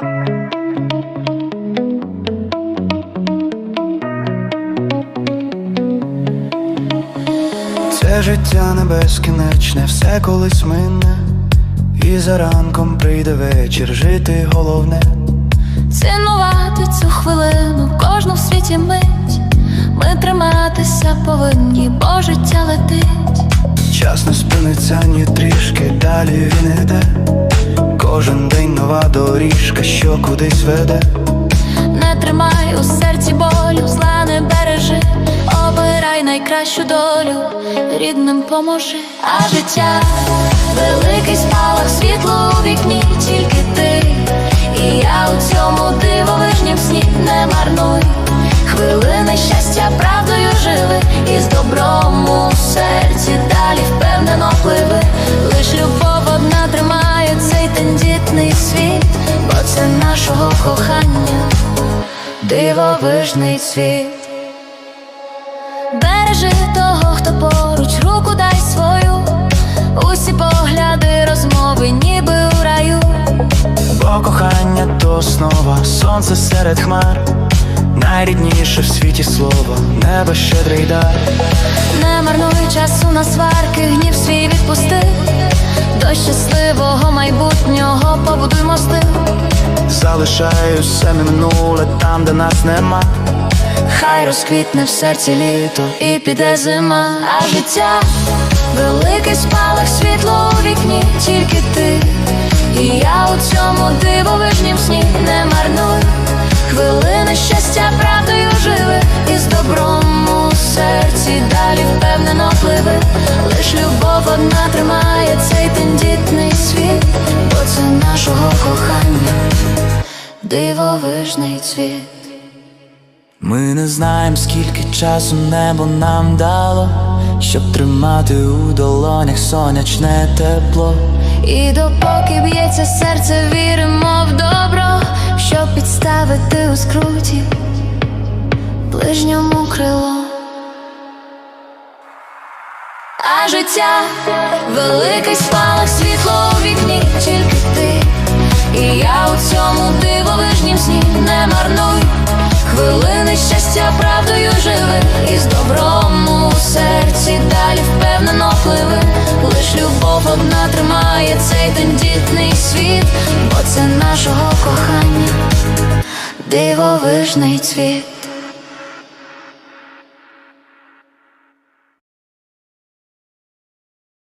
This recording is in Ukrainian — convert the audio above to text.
Це життя не безкінечне, все колись мине, і за ранком прийде вечір, жити головне. Цінувати цю хвилину, кожну в світі мить. Ми триматися повинні, бо життя летить. Час не спиниться ні трішки, далі він іде. Кожен день нова доріжка, що кудись веде. Не тримай у серці болю, зла не бережи, обирай найкращу долю, рідним поможи, а життя великий спалах світло у вікні, тільки ти, і я у цьому дивовижнім сні не марнуй. Хвилини щастя правдою живи, і з добром у серці далі впевнено пливи. Лиш любов світ, бо це нашого кохання дивовижний цвіт. Бережи того, хто поруч, руку дай свою, усі погляди, розмови, ніби у раю. Бо кохання то основа, сонце серед хмар. Найрідніше в світі слово, небо щедрий дар. Не марнуй часу на сварки, гнів свій відпусти. До щасливого майбутнього побудуй мости. Залишаю все минуле там, де нас нема. Хай розквітне в серці літо і піде зима, а життя великий спалах світло у вікні, тільки ти, і я у цьому дивовижнім сні не марнуй. Хвилини щастя правдою живи, і з добром у серці далі впевнено пливи. Лиш любов одна тримає цей бо це нашого кохання, дивовижний цвіт. Ми не знаємо, скільки часу небо нам дало, щоб тримати у долонях сонячне тепло. І допоки б'ється серце, віримо в добро, щоб підставити у скруті ближньому крило. А життя великий спалах світло у вікні, правдою живи, і з добром у серці далі впевнено пливи. Лиш любов одна тримає цей тендітний світ, бо це нашого кохання, дивовижний цвіт.